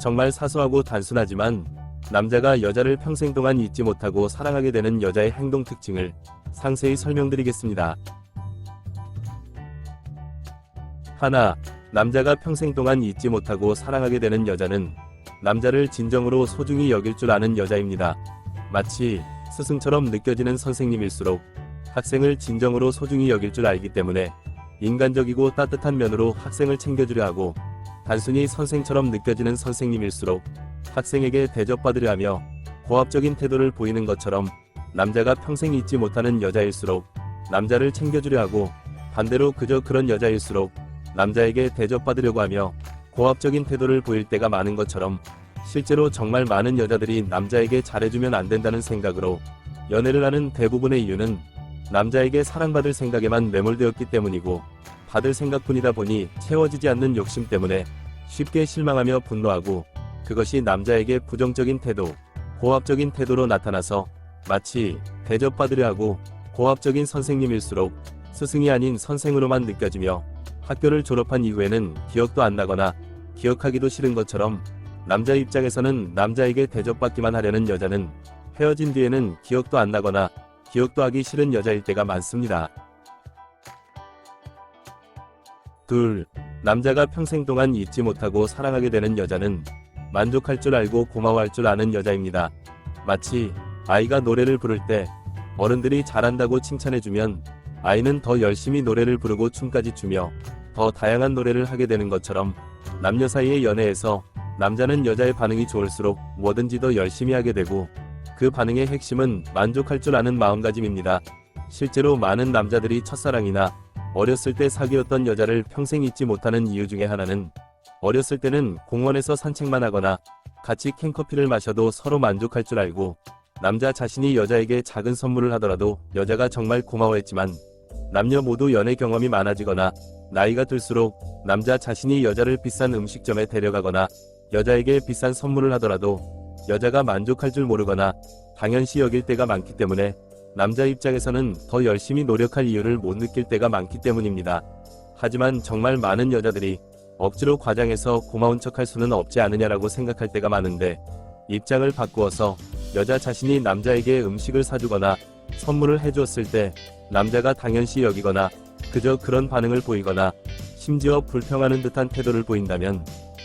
정말 사소하고 단순하지만 남자가 여자를 평생 동안 잊지 못하고 사랑하게 되는 여자의 행동 특징을 상세히 설명드리겠습니다. 하나, 남자가 평생 동안 잊지 못하고 사랑하게 되는 여자는 남자를 진정으로 소중히 여길 줄 아는 여자입니다. 마치 스승처럼 느껴지는 선생님일수록 학생을 진정으로 소중히 여길 줄 알기 때문에 인간적이고 따뜻한 면으로 학생을 챙겨주려 하고 단순히 선생처럼 느껴지는 선생님일수록 학생에게 대접받으려 하며 고압적인 태도를 보이는 것처럼 남자가 평생 잊지 못하는 여자일수록 남자를 챙겨주려 하고 반대로 그저 그런 여자일수록 남자에게 대접받으려고 하며 고압적인 태도를 보일 때가 많은 것처럼 실제로 정말 많은 여자들이 남자에게 잘해주면 안 된다는 생각으로 연애를 하는 대부분의 이유는 남자에게 사랑받을 생각에만 매몰되었기 때문이고 받을 생각뿐이다 보니 채워지지 않는 욕심 때문에 쉽게 실망하며 분노하고 그것이 남자에게 부정적인 태도, 고압적인 태도로 나타나서 마치 대접받으려 하고 고압적인 선생님일수록 스승이 아닌 선생으로만 느껴지며 학교를 졸업한 이후에는 기억도 안 나거나 기억하기도 싫은 것처럼 남자 입장에서는 남자에게 대접받기만 하려는 여자는 헤어진 뒤에는 기억도 안 나거나 기억도 하기 싫은 여자일 때가 많습니다. 둘, 남자가 평생 동안 잊지 못하고 사랑하게 되는 여자는 만족할 줄 알고 고마워할 줄 아는 여자입니다. 마치 아이가 노래를 부를 때 어른들이 잘한다고 칭찬해주면 아이는 더 열심히 노래를 부르고 춤까지 추며 더 다양한 노래를 하게 되는 것처럼 남녀 사이의 연애에서 남자는 여자의 반응이 좋을수록 뭐든지 더 열심히 하게 되고 그 반응의 핵심은 만족할 줄 아는 마음가짐입니다. 실제로 많은 남자들이 첫사랑이나 어렸을 때 사귀었던 여자를 평생 잊지 못하는 이유 중에 하나는 어렸을 때는 공원에서 산책만 하거나 같이 캔커피를 마셔도 서로 만족할 줄 알고 남자 자신이 여자에게 작은 선물을 하더라도 여자가 정말 고마워했지만 남녀 모두 연애 경험이 많아지거나 나이가 들수록 남자 자신이 여자를 비싼 음식점에 데려가거나 여자에게 비싼 선물을 하더라도 여자가 만족할 줄 모르거나 당연시 여길 때가 많기 때문에 남자 입장에서는 더 열심히 노력할 이유를 못 느낄 때가 많기 때문입니다. 하지만 정말 많은 여자들이 억지로 과장해서 고마운 척할 수는 없지 않느냐라고 생각할 때가 많은데 입장을 바꾸어서 여자 자신이 남자에게 음식을 사주거나 선물을 해주었을 때 남자가 당연시 여기거나 그저 그런 반응을 보이거나 심지어 불평하는 듯한 태도를 보인다면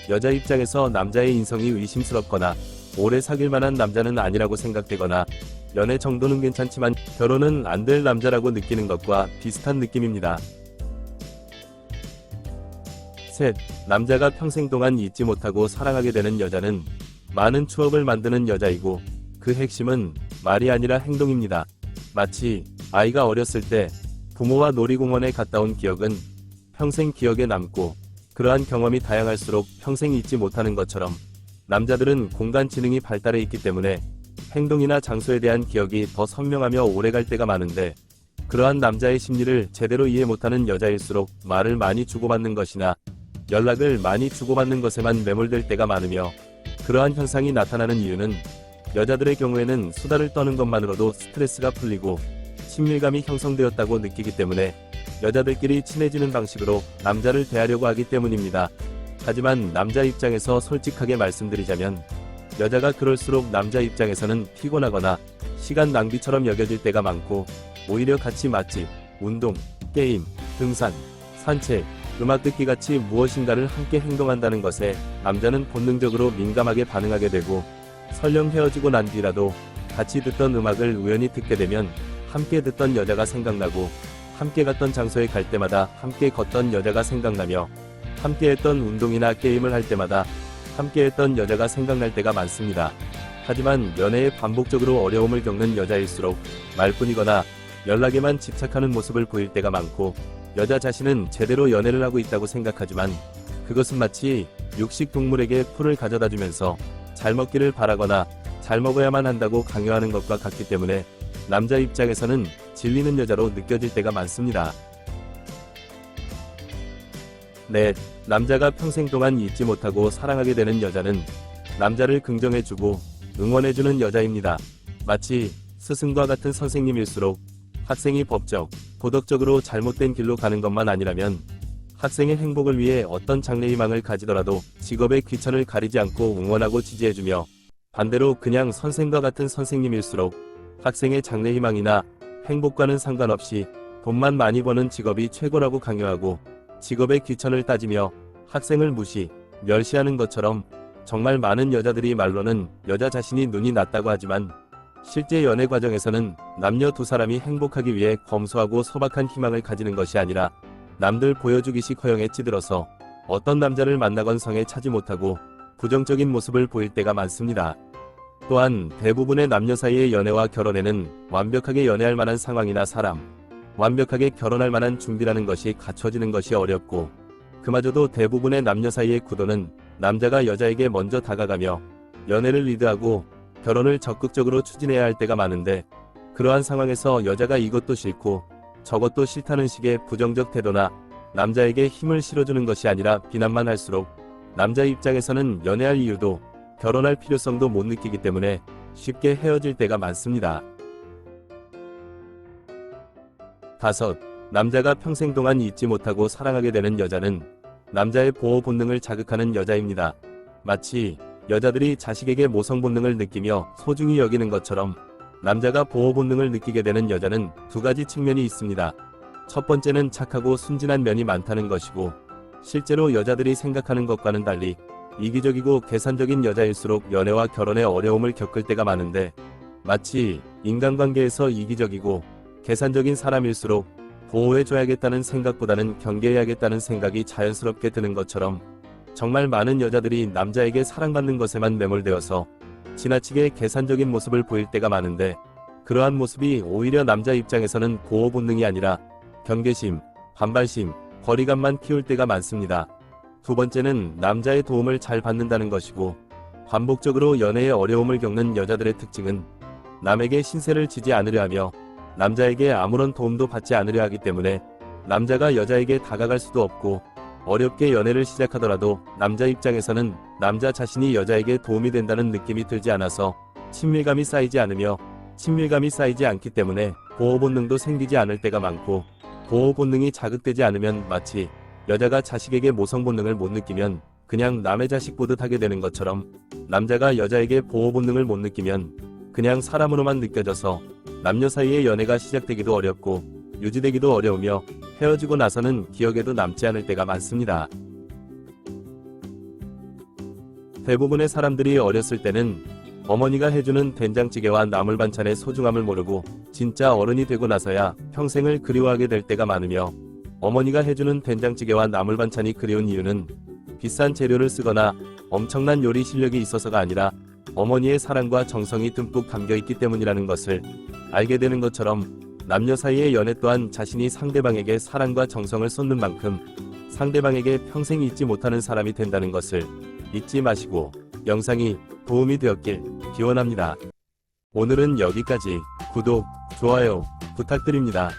여자 입장에서 남자의 인성이 의심스럽거나 오래 사귈 만한 남자는 아니라고 생각되거나 연애 정도는 괜찮지만 결혼은 안 될 남자라고 느끼는 것과 비슷한 느낌입니다. 셋, 남자가 평생 동안 잊지 못하고 사랑하게 되는 여자는 많은 추억을 만드는 여자이고 그 핵심은 말이 아니라 행동입니다. 마치 아이가 어렸을 때 부모와 놀이공원에 갔다 온 기억은 평생 기억에 남고 그러한 경험이 다양할수록 평생 잊지 못하는 것처럼 남자들은 공간 지능이 발달해 있기 때문에 행동이나 장소에 대한 기억이 더 선명하며 오래갈 때가 많은데 그러한 남자의 심리를 제대로 이해 못하는 여자일수록 말을 많이 주고받는 것이나 연락을 많이 주고받는 것에만 매몰될 때가 많으며 그러한 현상이 나타나는 이유는 여자들의 경우에는 수다를 떠는 것만으로도 스트레스가 풀리고 친밀감이 형성되었다고 느끼기 때문에 여자들끼리 친해지는 방식으로 남자를 대하려고 하기 때문입니다. 하지만 남자 입장에서 솔직하게 말씀드리자면 여자가 그럴수록 남자 입장에서는 피곤하거나 시간 낭비처럼 여겨질 때가 많고 오히려 같이 맛집, 운동, 게임, 등산, 산책, 음악 듣기 같이 무엇인가를 함께 행동한다는 것에 남자는 본능적으로 민감하게 반응하게 되고 설령 헤어지고 난 뒤라도 같이 듣던 음악을 우연히 듣게 되면 함께 듣던 여자가 생각나고 함께 갔던 장소에 갈 때마다 함께 걷던 여자가 생각나며 함께 했던 운동이나 게임을 할 때마다 함께 했던 여자가 생각날 때가 많습니다. 하지만 연애에 반복적으로 어려움을 겪는 여자일수록 말뿐이거나 연락에만 집착하는 모습을 보일 때가 많고 여자 자신은 제대로 연애를 하고 있다고 생각하지만 그것은 마치 육식 동물에게 풀을 가져다 주면서 잘 먹기를 바라거나 잘 먹어야만 한다고 강요하는 것과 같기 때문에 남자 입장에서는 질리는 여자로 느껴질 때가 많습니다. 넷, 남자가 평생 동안 잊지 못하고 사랑하게 되는 여자는 남자를 긍정해주고 응원해주는 여자입니다. 마치 스승과 같은 선생님일수록 학생이 법적, 도덕적으로 잘못된 길로 가는 것만 아니라면 학생의 행복을 위해 어떤 장래희망을 가지더라도 직업의 귀천을 가리지 않고 응원하고 지지해주며 반대로 그냥 선생과 같은 선생님일수록 학생의 장래희망이나 행복과는 상관없이 돈만 많이 버는 직업이 최고라고 강요하고 직업의 귀천을 따지며 학생을 무시, 멸시하는 것처럼 정말 많은 여자들이 말로는 여자 자신이 눈이 낮다고 하지만 실제 연애 과정에서는 남녀 두 사람이 행복하기 위해 검소하고 소박한 희망을 가지는 것이 아니라 남들 보여주기식 허영에 찌들어서 어떤 남자를 만나건 성에 차지 못하고 부정적인 모습을 보일 때가 많습니다. 또한 대부분의 남녀 사이의 연애와 결혼에는 완벽하게 연애할 만한 상황이나 사람, 완벽하게 결혼할 만한 준비라는 것이 갖춰지는 것이 어렵고 그마저도 대부분의 남녀 사이의 구도는 남자가 여자에게 먼저 다가가며 연애를 리드하고 결혼을 적극적으로 추진해야 할 때가 많은데 그러한 상황에서 여자가 이것도 싫고 저것도 싫다는 식의 부정적 태도나 남자에게 힘을 실어주는 것이 아니라 비난만 할수록 남자 입장에서는 연애할 이유도 결혼할 필요성도 못 느끼기 때문에 쉽게 헤어질 때가 많습니다. 다섯, 남자가 평생 동안 잊지 못하고 사랑하게 되는 여자는 남자의 보호 본능을 자극하는 여자입니다. 마치 여자들이 자식에게 모성 본능을 느끼며 소중히 여기는 것처럼 남자가 보호 본능을 느끼게 되는 여자는 두 가지 측면이 있습니다. 첫 번째는 착하고 순진한 면이 많다는 것이고 실제로 여자들이 생각하는 것과는 달리 이기적이고 계산적인 여자일수록 연애와 결혼에 어려움을 겪을 때가 많은데 마치 인간관계에서 이기적이고 계산적인 사람일수록 보호해줘야겠다는 생각보다는 경계해야겠다는 생각이 자연스럽게 드는 것처럼 정말 많은 여자들이 남자에게 사랑받는 것에만 매몰되어서 지나치게 계산적인 모습을 보일 때가 많은데 그러한 모습이 오히려 남자 입장에서는 보호 본능이 아니라 경계심, 반발심, 거리감만 키울 때가 많습니다. 두 번째는 남자의 도움을 잘 받는다는 것이고 반복적으로 연애에 어려움을 겪는 여자들의 특징은 남에게 신세를 지지 않으려 하며 남자에게 아무런 도움도 받지 않으려 하기 때문에 남자가 여자에게 다가갈 수도 없고 어렵게 연애를 시작하더라도 남자 입장에서는 남자 자신이 여자에게 도움이 된다는 느낌이 들지 않아서 친밀감이 쌓이지 않으며 친밀감이 쌓이지 않기 때문에 보호 본능도 생기지 않을 때가 많고 보호 본능이 자극되지 않으면 마치 여자가 자식에게 모성 본능을 못 느끼면 그냥 남의 자식 보듯 하게 되는 것처럼 남자가 여자에게 보호 본능을 못 느끼면 그냥 사람으로만 느껴져서 남녀 사이의 연애가 시작되기도 어렵고 유지되기도 어려우며 헤어지고 나서는 기억에도 남지 않을 때가 많습니다. 대부분의 사람들이 어렸을 때는 어머니가 해주는 된장찌개와 나물 반찬의 소중함을 모르고 진짜 어른이 되고 나서야 평생을 그리워하게 될 때가 많으며 어머니가 해주는 된장찌개와 나물 반찬이 그리운 이유는 비싼 재료를 쓰거나 엄청난 요리 실력이 있어서가 아니라 어머니의 사랑과 정성이 듬뿍 담겨 있기 때문이라는 것을 알게 되는 것처럼 남녀 사이의 연애 또한 자신이 상대방에게 사랑과 정성을 쏟는 만큼 상대방에게 평생 잊지 못하는 사람이 된다는 것을 잊지 마시고 영상이 도움이 되었길 기원합니다. 오늘은 여기까지 구독, 좋아요 부탁드립니다.